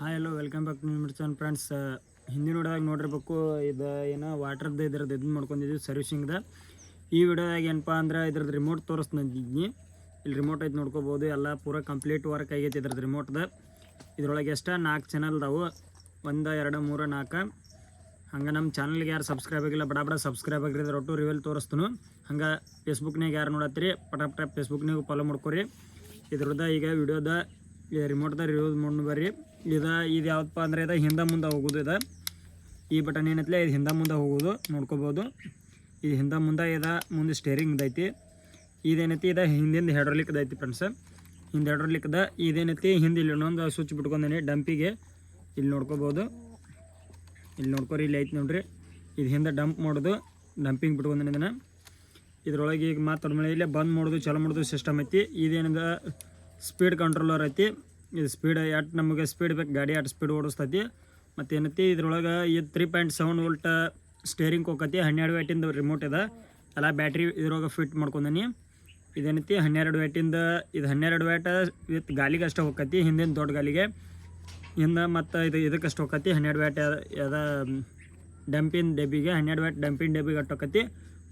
Hi hello welcome back to Mirchan friends ಹಿಂದಿನ ವಿಡಿಯೋದಾಗ ನೋಡಿರ್ಬೇಕು, ಇದು ಏನೋ ವಾಟ್ರದ್ದು ಇದ್ರದ್ದು ಇದು ಮಾಡ್ಕೊಂಡಿದ್ವಿ ಸರ್ವಿಸಿಂಗ್ದ ಈ ವಿಡಿಯೋದಾಗ ಏನಪ್ಪ ಅಂದ್ರೆ ಇದ್ರದ್ದು ರಿಮೋಟ್ ತೋರಿಸ್ತಿದ್ನಿ. ಇಲ್ಲಿ ರಿಮೋಟ್ ಐತೆ ನೋಡ್ಕೋಬೋದು, ಎಲ್ಲ ಪೂರ ಕಂಪ್ಲೀಟ್ ವರ್ಕ್ ಆಗೈತೆ ಇದ್ರದ್ದು ರಿಮೋಟ್ದ ಇದ್ರೊಳಗೆ ಎಷ್ಟ? ನಾಲ್ಕು ಚಾನಲ್ ಅದಾವು ಒಂದು, ಎರಡು, ಮೂರು ನಾಲ್ಕು ಹಂಗೆ ನಮ್ಮ ಚಾನಲ್ಗೆ ಯಾರು ಸಬ್ಸ್ಕ್ರೈಬ್ ಆಗಿಲ್ಲ, ಬಡ ಬಡ ಸಬ್ಸ್ಕ್ರೈಬ್ ಆಗಿದ್ರೆ ಒಟ್ಟು ರಿವೆಲ್ ತೋರಿಸ್ತನು. ಹಂಗೆ ಫೇಸ್ಬುಕ್ನಾಗ ಯಾರು ನೋಡತ್ತೀರಿ, ಪಟ ಪಟ ಫೇಸ್ಬುಕ್ನಾಗ ಫಾಲೋ ಮಾಡ್ಕೊರಿ. ಇದ್ರದ್ದು ಈಗ ವಿಡಿಯೋದ ರಿಮೋಟ್ದ ರಿವ್ಯೂ ಮಾಡಿ ಬರ್ರಿ. ಇದು ಇದು ಯಾವ್ದಪ್ಪ ಅಂದರೆ ಇದು, ಹಿಂದೆ ಮುಂದೆ ಹೋಗೋದು ಇದು. ಈ ಬಟನ್ ಏನೈತ್ಲೆ, ಇದು ಹಿಂದೆ ಮುಂದೆ ಹೋಗೋದು, ನೋಡ್ಕೋಬೋದು. ಇದು ಹಿಂದೆ ಮುಂದೆ ಇದು, ಮುಂದೆ ಸ್ಟೇರಿಂಗ್ ಇದೈತಿ ಇದೇನೈತಿ, ಇದು ಹಿಂದಿಂದ ಹೆಡ್ರೋಲಿಕ್ ಐತಿ ಫ್ರೆಂಡ್ಸ್ ಹಿಂದೆ ಹೆಡ್ರೋಲಿಕ್ದ ಇದೇನೈತಿ, ಹಿಂದೆ ಇಲ್ಲಿ ಇನ್ನೊಂದು ಸ್ವಿಚ್ ಬಿಟ್ಕೊಂಡೇನಿ ಡಂಪಿಗೆ ಇಲ್ಲಿ ನೋಡ್ಕೋಬೋದು. ಇಲ್ಲಿ ನೋಡ್ಕೋರಿ, ಇಲ್ಲಿ ಐತಿ ನೋಡ್ರಿ. ಇದು ಹಿಂದೆ ಡಂಪ್ ಮಾಡೋದು ಡಂಪಿಂಗ್ ಬಿಟ್ಕೊಂಡೇನೆ ಇದನ್ನು. ಇದ್ರೊಳಗೆ ಈಗ ಮಾತಾಡ ಮೇಲೆ ಇಲ್ಲೇ ಬಂದ್ ಮಾಡೋದು, ಚಲೋ ಮಾಡೋದು ಸಿಸ್ಟಮ್ ಐತಿ. ಇದೇನಿದೆ ಸ್ಪೀಡ್ ಕಂಟ್ರೋಲರ್ ಐತಿ. ಇದು ಸ್ಪೀಡ್ ಎಟ್ ನಮಗೆ ಸ್ಪೀಡ್ ಬೇಕು, ಗಾಡಿ ಎಷ್ಟು ಸ್ಪೀಡ್ ಓಡಿಸ್ತೈತಿ. ಮತ್ತು ಏನೈತಿ, ಇದ್ರೊಳಗೆ ಇದು three point seven volt steering ಹೋಗತಿ ಹನ್ನೆರಡು ವ್ಯಾಟಿಂದ ರಿಮೋಟ್ ಇದೆ. ಎಲ್ಲ ಬ್ಯಾಟ್ರಿ ಇದ್ರೊಳಗೆ ಫಿಟ್ ಮಾಡ್ಕೊಂಡೀನಿ. ಇದೇನೈತಿ, ಹನ್ನೆರಡು ವ್ಯಾಟಿಂದ ಇದು ಹನ್ನೆರಡು ವ್ಯಾಟ ವಿತ್ ಗಾಲಿಗೆ ಅಷ್ಟೇ ಹೋಗತಿ ಹಿಂದಿನ ದೊಡ್ಡ ಗಾಲಿಗೆ. ಹಿಂದೆ ಮತ್ತು ಇದು ಇದಕ್ಕೆ ಅಷ್ಟು ಹೋಗತಿ ಹನ್ನೆರಡು ವ್ಯಾಟ್ ಅದ ಡಂಪಿನ ಡಬ್ಬಿಗೆ, ಹನ್ನೆರಡು ವ್ಯಾಟ್ ಡಂಪಿನ ಡಬ್ಬಿಗೆ ಅಷ್ಟು ಹೋಗತಿ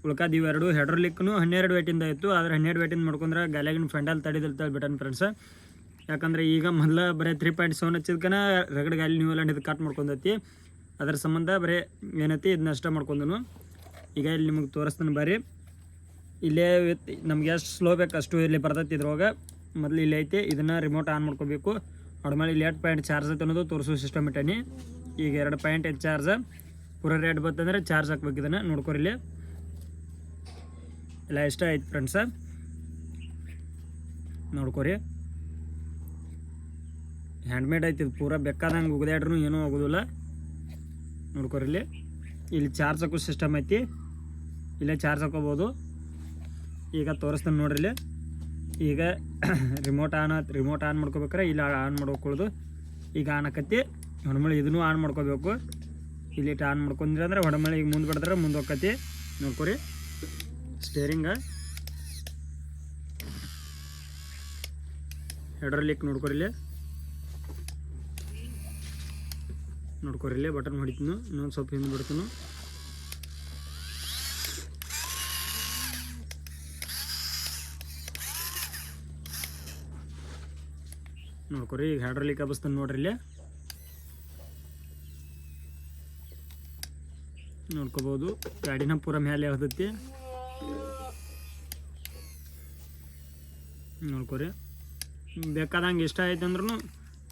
ಉಳ್ಕಾದ ಇವೆರಡು ಹೆಡ್ರೋಲಿಕ್ನು ಹನ್ನೆರಡು ವೇಟಿಂದ ಇತ್ತು, ಆದರೆ ಹನ್ನೆರಡು ವೇಟಿಂದ ಮಾಡ್ಕೊಂಡ್ರೆ ಗಾಲ್ಯಾಗಿನ ಫ್ರೆಂಡಲ್ಲಿ ತಡಿದಿಲ್ತಾಳೆ ಬಿಟ್ಟನ್ ಫ್ರೆಂಡ್ಸ್ ಯಾಕಂದ್ರೆ ಈಗ ಮೊದಲ ಬರೀ ತ್ರೀ ಪಾಯಿಂಟ್ ಸೆವೆನ್ ಹಚ್ಚಿದ್ಕನ ರಗಡ್ ಗಾಲಿ ಲ್ಯಾಂಡ್ ಇದು ಕಟ್ ಮಾಡ್ಕೊಂಡೈತಿ. ಅದ್ರ ಸಂಬಂಧ ಬರೀ ಏನೈತಿ ಇದನ್ನ ಅಷ್ಟೇ ಮಾಡ್ಕೊಂಡನು. ಈಗ ಇಲ್ಲಿ ನಿಮಗೆ ತೋರಿಸ್ತಾನೆ ಬರ್ರಿ ಇಲ್ಲೇ ನಮ್ಗೆ ಎಷ್ಟು ಸ್ಲೋ ಬೇಕು ಅಷ್ಟು ಇಲ್ಲಿ ಬರ್ತೈತಿ ಇದ್ರೊಳಗೆ. ಮೊದಲು ಇಲ್ಲಿ ಐತಿ, ಇದನ್ನು ರಿಮೋಟ್ ಆನ್ ಮಾಡ್ಕೋಬೇಕು. ಆಮೇಲೆ ಇಲ್ಲಿ ಎರಡು ಪಾಯಿಂಟ್ ಚಾರ್ಜ್ ಐತೆ ಅನ್ನೋದು ತೋರಿಸೋ ಸಿಸ್ಟಮ್ ಇಟ್ಟನಿ. ಈಗ ಎರಡು ಪಾಯಿಂಟ್ ಐದು ಚಾರ್ಜ್ ಪೂರ ರೇಟ್ ಬಂತಂದ್ರೆ ಚಾರ್ಜ್ ಹಾಕ್ಬೇಕು ಇದನ್ನು ನೋಡ್ಕೊರಿ ಇಲ್ಲಿ. ಎಲ್ಲ ಇಷ್ಟ ಆಯ್ತು ಫ್ರೆಂಡ್ಸ ನೋಡ್ಕೊರಿ. ಹ್ಯಾಂಡ್ಮೇಡ್ ಐತಿ, ಇದು ಪೂರ ಬೇಕಾದಂಗೆ ಉಗ್ದಾಡ್ರು, ಏನೂ ಆಗೋದಿಲ್ಲ. ನೋಡ್ಕೊರಿಲ್ಲಿ ಇಲ್ಲಿ. ಚಾರ್ಜ್ ಹಾಕೋ ಸಿಸ್ಟಮ್ ಐತಿ. ಇಲ್ಲೇ ಚಾರ್ಜ್ ಹಾಕೋಬೋದು. ಈಗ ತೋರಿಸ್ತಾನೆ ನೋಡ್ರಿ ಈಗ ರಿಮೋಟ್ ಆನ್ ರಿಮೋಟ್ ಆನ್ ಮಾಡ್ಕೋಬೇಕಾರೆ ಇಲ್ಲಿ ಆನ್ ಮಾಡ್ಕೊಳ್ಳೋದು ಈಗ ಆನ್ ಆಕತಿ. ಹೊಡಮಳಿ ಇದನ್ನು ಆನ್ ಮಾಡ್ಕೋಬೇಕು. ಇಲ್ಲಿ ಇಟ್ಟು ಆನ್ ಮಾಡ್ಕೊಂಡ್ರಿ ಅಂದ್ರೆ ಹೊಡಮಳಿ ಈಗ ಮುಂದೆ ಬಿಡಿದ್ರೆ ಮುಂದೆ ಹೋಗತಿ ನೋಡ್ಕೊರಿ. ಸ್ಟೇರಿಂಗ ಹೆಡ್ರಲಿಕ್ ನೋಡ್ಕೊರಿ ಇಲ್ಲಿ. ನೋಡ್ಕೊರಿ ಇಲ್ಲೇ ಬಟನ್ ಹೊಡಿತೀನಿ. ಇನ್ನೊಂದು ಸ್ವಲ್ಪ ಹಿಂದೆ ಬಿಡ್ತೀನಿ. ನೋಡ್ಕೊರಿ ಈಗ ಹ್ಯಾಡ್ರಲ್ಲಿ ಹಬ್ಬಸ್ತಾನೆ ನೋಡ್ರಿ ಇಲ್ಲೇ. ನೋಡ್ಕೋಬೋದು. ಗಾಡಿನ ಪೂರ ಮೇಲೆ ಹೇಳ್ತೈತಿ ನೋಡ್ಕೊರಿ ಬೇಕಾದಂಗೆ ಇಷ್ಟ ಆಯ್ತು ಅಂದ್ರೂ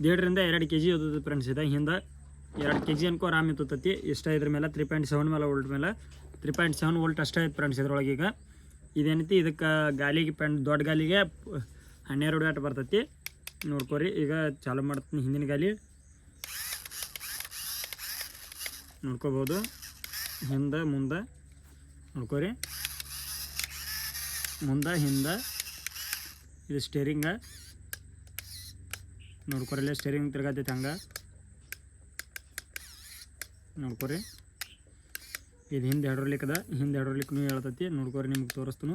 ದೇಡ್ರಿಂದ ಎರಡು ಕೆ ಜಿ ಇರ್ತದೆ ಫ್ರೆಂಡ್ಸ್ ಇದೆ ಹಿಂದೆ. ಎರಡು ಕೆ ಜಿ ಅನ್ಕೋ ಆರಾಮ್ ಇತ್ತತಿ ಇಷ್ಟ ಇದ್ರ ಮೇಲೆ? ತ್ರೀ ಪಾಯಿಂಟ್ ಸೆವೆನ್ ಮೇಲೆ ವೋಲ್ಟ್ ಮೇಲೆ. ತ್ರೀ ಪಾಯಿಂಟ್ ಸೆವೆನ್ ವೋಲ್ಟ್ ಅಷ್ಟೇ ಐತೆ ಫ್ರೆಂಡ್ಸ್ ಇದ್ರೊಳಗೆ ಈಗ. ಇದೇನೈತಿ? ಇದಕ್ಕೆ ಗಾಲಿಗೆ ಪೆಂಡ್ ದೊಡ್ಡ ಗಾಲಿಗೆ ಹನ್ನೆರಡು ವ್ಯಾಟ್ ಬರ್ತೈತಿ. ನೋಡ್ಕೋರಿ, ಈಗ ಚಾಲು ಮಾಡ್ತೀನಿ ಹಿಂದಿನ ಗಾಲಿ. ನೋಡ್ಕೋಬೋದು. ಹಿಂದೆ, ಮುಂದೆ. ನೋಡ್ಕೋರಿ. ಮುಂದೆ, ಹಿಂದೆ. ಇದು ಸ್ಟೇರಿಂಗ ನೋಡ್ಕೊರಲ್ಲೇ ಸ್ಟೇರಿಂಗ್ ತಿರ್ಗತೈತೆ ಹಂಗೆ. ನೋಡ್ಕೊರಿ. ಇದು ಹಿಂದೆ ಹೆಡ್ರೋಲಿಕ್ ಅದ ಹಿಂದೆ ಹೆಡ್ರೋಲಿಕ್ನು ಹೇಳ್ತೈತಿ. ನೋಡ್ಕೊರಿ ನಿಮ್ಗೆ ತೋರಿಸ್ತು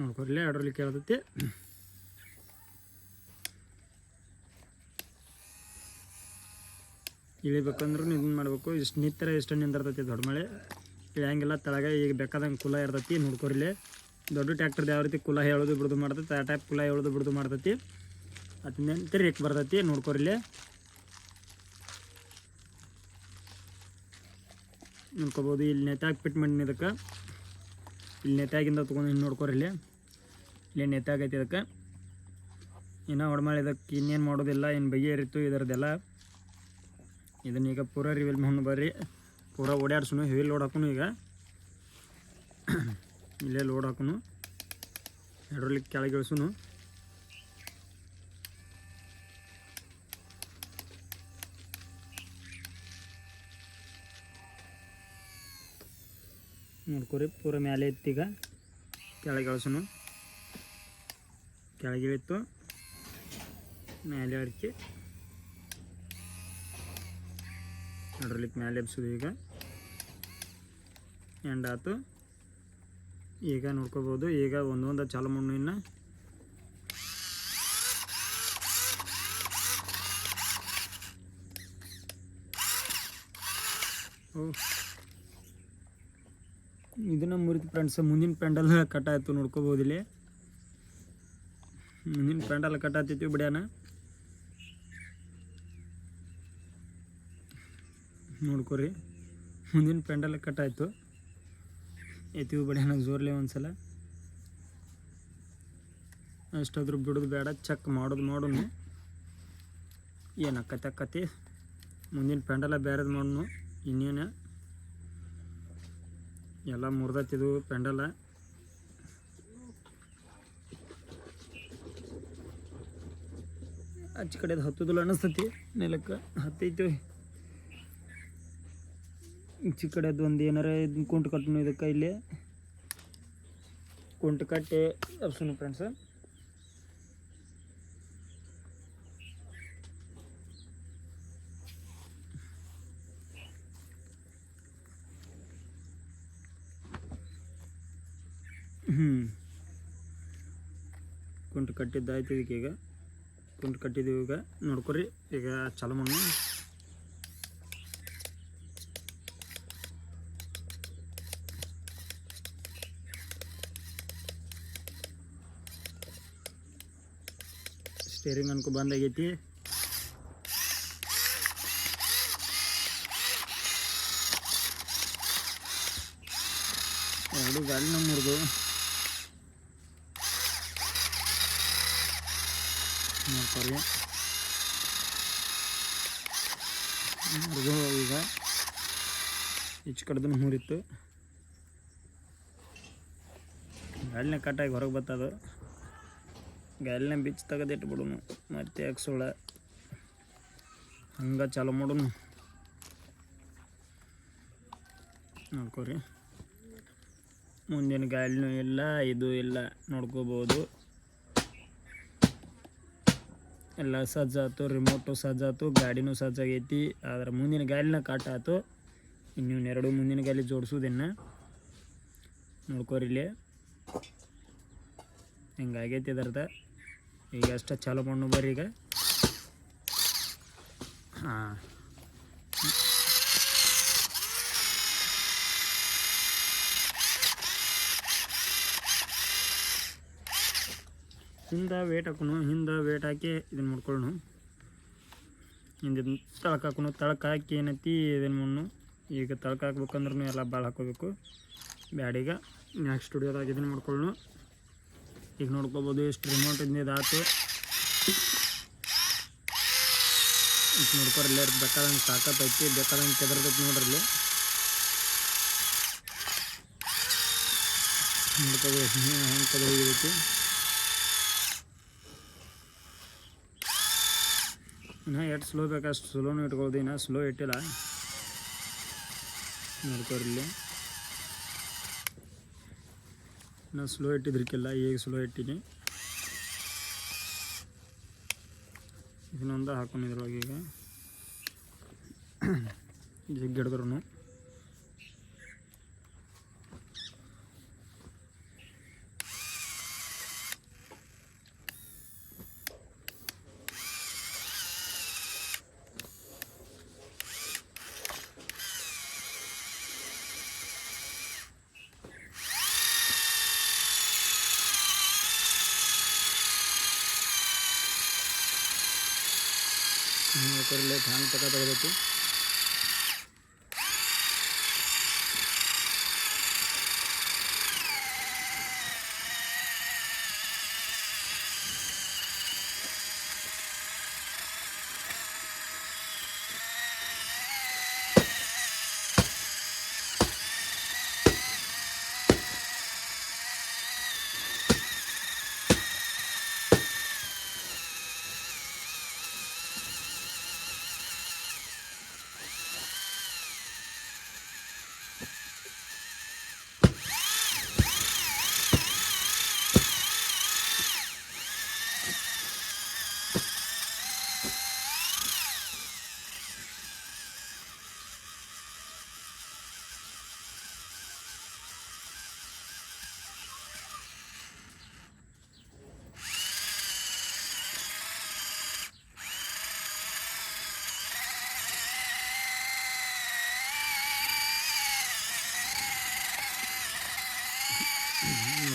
ನೋಡ್ಕೊರಿ, ಇಲ್ಲೇ ಹೆಡ್ರೋಲಿಕ್ ಹೇಳ್ತೈತಿ. ಇಳಿಬೇಕಂದ್ರೂ ಇದನ್ನ ಮಾಡಬೇಕು. ಇಷ್ಟು ನಿತ್ತರ ಇಷ್ಟು ನಿಂದಿರ್ತೈತಿ ದೊಡ್ಡ ಮಳೆ. ಇಳಿಯಂಗಿಲ್ಲ ತಳಗ ಈಗ ಬೇಕಾದಂಗೆ ಕುಲ ಇರ್ತೈತಿ. ನೋಡ್ಕೊರಿಲೆ ದೊಡ್ಡ ಟ್ಯಾಕ್ಟರ್ ಯಾವ ರೀತಿ ಕುಲ ಹೇಳೋದು ಬಿಡೋದು ಮಾಡ್ತೈತಿ, ಆ ಟೈಪ್ ಕುಲ ಹೇಳೋದು ಬಿಡೋದು ಮಾಡ್ತೈತಿ. ಅದನ್ನ ರೇಟ್ ಬರ್ತೈತಿ ನೋಡ್ಕೊರಿಲೆ ನೋಡ್ಕೋಬೋದು, ಇಲ್ಲಿ ನೆತಾಗಿ ಫಿಟ್ ಮಾಡಿ ಇದಕ್ಕೆ. ಇಲ್ಲಿ ನೆತ್ತಾಗಿಂದ ತೊಗೊಂಡು ಇಲ್ಲಿ. ನೋಡ್ಕೊರಿಲೆ ಇಲ್ಲಿ ನೆತ್ತಾಗೈತಿ ಇದಕ್ಕೆ. ಇನ್ನು ಹೊಡ್ಮಾಳಿ ಇದಕ್ಕೆ ಇನ್ನೇನು ಮಾಡೋದಿಲ್ಲ, ಏನು ಇದರದೆಲ್ಲ ಇದನ್ನ ಈಗ ಪೂರ ರಿವೀಲ್ ಮಾಡಿ ಬರ್ರಿ. ಪೂರ ಓಡಾಡ್ಸುನು ಹೆವಿ ಲೋಡ್ ಹಾಕೋನು ಈಗ. ಇಲ್ಲೇ ಲೋಡ್ ಹಾಕೋನು. ಎರಡರಲ್ಲಿ ಕೆಳಗೆ ಇಳಿಸೋನು. ನೋಡ್ಕೊರಿ, ಪೂರ ಮೇಲೆ ಇತ್ತೀಗ ಕೆಳಗೆ ಇಳಿಸೋನು. ಕೆಳಗೆ ಇಳಿತು. ಮೇಲೆ ಅಡಿಕೆ ನೋಡ್ರಲಿಕ್ಕೆ ಮೇಲೆ ಎಬ್ಸೋದು ಈಗ. ಎಂಡ್ ಆಯ್ತು ಈಗ ನೋಡ್ಕೋಬೋದು ಈಗ ಒಂದೊಂದು ಚಾಲು ಮಣ್ಣು ಇನ್ನು ಓ. ಇದನ್ನ ಮುರಿದು ಫ್ರೆಂಡ್ಸ್, ಮುಂದಿನ ಪೆಂಡಲ್ ಕಟ್ ಆಯ್ತು ನೋಡ್ಕೋಬೋದು ಇಲ್ಲಿ. ಮುಂದಿನ ಪೆಂಡಲ್ ಕಟ್ ಆಗ್ತೈತಿ ಬಿಡ್ಯಾನ. ನೋಡ್ಕೊರಿ. ಮುಂದಿನ ಪೆಂಡಲ್ ಕಟ್ ಆಯಿತು ಎತ್ತಿವು ಬಿಡ್ಯಾನ ಜೋರ್ಲೆ ಒಂದ್ಸಲ. ಅಷ್ಟಾದ್ರೂ ಬಿಡೋದು ಬೇಡ ಚೆಕ್ ಮಾಡೋದು ಮಾಡೋನು. ಏನು ಅಕ್ಕತ್ತೆ ಅಕ್ಕತಿ? ಮುಂದಿನ ಪೆಂಡಲ ಬೇರೆದು ಮಾಡೋನು, ಇನ್ನೇನು? ಎಲ್ಲ ಮುರ್ದತ್ತಿದು ಪೆಂಡಲ. ಅಚ್ಚ ಕಡೆದು ಹತ್ತುದಿಲ್ಲ ಅನ್ನಿಸ್ತತಿ, ನೆಲಕ್ಕೆ ಹತ್ತೈತಿ. ಈಚೆ ಕಡೆದು ಒಂದು ಏನಾರ ಇದನ್ನ ಕುಂಟು ಕಟ್ಟನು ಇದಕ್ಕೆ ಇಲ್ಲಿ. ಕುಂಟು ಕಟ್ಟಿ ಅಪ್ಸನು ಫ್ರೆಂಡ್ಸ್ ಹ್ಞೂ ಕುಂಟು ಕಟ್ಟಿದ್ದಾಯ್ತು ಇದಕ್ಕೆ ಈಗ ಕುಂಟು ಕಟ್ಟಿದ್ದೀವಿ ಈಗ. ನೋಡ್ಕೊರಿ, ಈಗ ಚಲೋ ಮಣ್ಣು ಸ್ಟೇರಿಂಗ್ ಅನ್ಕೊ ಬಂದಾಗೈತಿ ಎರಡು ಗಾಡಿ ನಮ್ಮೂರ್ದು ನೋಡ್ತಾರೆ ಈಗ ಹೆಚ್ಚು ಕಡ್ದು ಮೂರಿತ್ತು ಗಾಳಿನ ಕಟ್ಟಾಗಿ ಹೊರಗೆ ಬರ್ತದು ಗಾಳಿನ ಬಿಚ್ಚಿ ತೆಗೆದಿಟ್ಬಿಡೋನು. ಮತ್ತೆ ಹಾಕ್ಸೋಳ ಹಂಗೆ ಚಾಲು ಮಾಡೋನು. ನೋಡ್ಕೋರಿ. ಮುಂದಿನ ಗಾಲಿನೂ ಇಲ್ಲ, ಇದು ಇಲ್ಲ. ನೋಡ್ಕೋಬೋದು. ಎಲ್ಲ ಸಜ್ಜಾತು ರಿಮೋಟು ಸಜ್ಜಾತು, ಗಾಡಿನೂ ಸಜ್ಜಾಗೈತಿ. ಆದ್ರೆ ಮುಂದಿನ ಗಾಲಿನ ಕಾಟ ಆಯ್ತು ಇನ್ನು ಎರಡು ಮುಂದಿನ ಗಾಲಿ ಜೋಡಿಸೋದಿನ್ನ ನೋಡ್ಕೋರಿ ಇಲ್ಲಿ. ಹಿಂಗಾಗೈತಿ ಇದರ್ದ? ಈಗ ಅಷ್ಟೇ ಚಾಲು ಮಣ್ಣು ಬರ್ರಿ ಈಗ. ಹಾಂ. ಹಿಂದೆ ವೇಟ್ ಹಾಕೋಣ ಹಿಂದೆ ವೇಟ್ ಹಾಕಿ ಇದನ್ನು ಮಾಡ್ಕೊಳ್ಳೋಣ ಹಿಂದೆ ತಳಕ ಹಾಕೋಣ ತಳಕ ಹಾಕಿ ಏನೈತಿ ಇದನ್ನು ಮಣ್ಣು ಈಗ ತಳಕ ಹಾಕ್ಬೇಕಂದ್ರೂ ಎಲ್ಲ ಭಾಳ ಹಾಕೋಬೇಕು ಬ್ಯಾಡೀಗ ನೆಕ್ಸ್ಟ್ ಸ್ಟುಡಿಯೋದಾಗ ಇದನ್ನು ಮಾಡ್ಕೊಳ್ಳೋಣ ಈಗ ನೋಡ್ಕೋಬೋದು ಎಷ್ಟು ರಿಮೋಟ್ ಇದು ಆಯ್ತು ಈಗ ನೋಡ್ಕೊರಲ್ಲ ಬೇಕಾದಂಗೆ ತಾಕತ್ತೈತಿ ಬೇಕಾದಂಗೆ ಕೆದರ್ತೈತಿ ನೋಡ್ರಲ್ಲಿ ನೋಡ್ಕೋಬೋದು ಹೆಂಗೆ ಇನ್ನು ಎಷ್ಟು ಸ್ಲೋ ಬೇಕಾ ಅಷ್ಟು ಸ್ಲೋನು ಇಟ್ಕೊಳ್ದು ಇನ್ನು ಸ್ಲೋ ಇಟ್ಟಿಲ್ಲ. ನೋಡ್ಕೊರಿಲ್ಲಿ ನಾ ಸ್ಲೋ ಇಟ್ಟಿದ್ರಿಕ್ಕೆಲ್ಲ ಈಗ ಸ್ಲೋ ಇಟ್ಟೀನಿ. ಇದನ್ನೊಂದು ಹಾಕೊಂಡಿದ್ರೊಳಗೆ ಈಗ. ಜಿಗ್ಗಿಡಿದ್ರು হিমো করলে ধান পাকা পাকা যাচ্ছে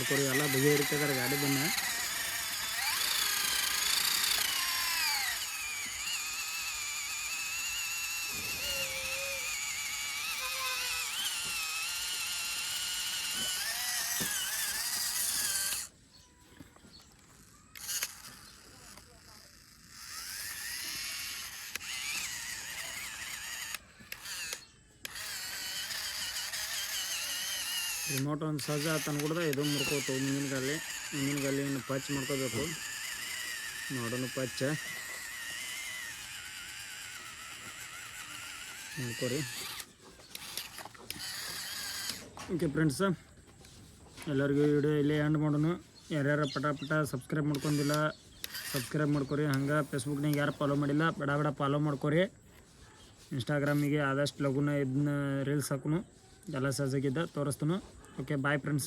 ನೋಡ್ಕೊರಿ ಎಲ್ಲ ಬಗೆಹರಿತದಾರೆ ಗಾಡಿ ಬನ್ನ ರಿಮೋಟ್ ಒಂದು ಸಹಜ ತಂದ್ಕೊಡ್ದ ಇದು ಮುರ್ಕೋತು. ಮುಂದಿನ ಗಾಲಿ ಮುಂದಿನ ಗಾಲಿ ಇನ್ನು ಪಚ್ ಮಾಡ್ಕೋಬೇಕು. ನೋಡೋಣ ಪಚ್ಚ ನೋಡ್ಕೊರಿ. ಓಕೆ ಫ್ರೆಂಡ್ಸ ಎಲ್ಲರಿಗೂ ವಿಡಿಯೋ ಇಲ್ಲೇ ಎಂಡ್ ಮಾಡೋಣ. ಯಾರ್ಯಾರು ಪಟ ಪಟ ಸಬ್ಸ್ಕ್ರೈಬ್ ಮಾಡ್ಕೊಂಡಿಲ್ಲ ಸಬ್ಸ್ಕ್ರೈಬ್ ಮಾಡ್ಕೊರಿ. ಹಂಗೆ ಫೇಸ್ಬುಕ್ನಾಗ ಯಾರು ಫಾಲೋ ಮಾಡಿಲ್ಲ, ಬಡ ಬಡ ಫಾಲೋ ಮಾಡ್ಕೊರಿ. ಇನ್ಸ್ಟಾಗ್ರಾಮಿಗೆ ಆದಷ್ಟು ಲಘುನ ಇದನ್ನ ರೀಲ್ಸ್ ಹಾಕುನು. ಎಲ್ಲ ಸಜ್ಜಾಗಿದ್ದ ತೋರಿಸ್ತನು. Okay bye friends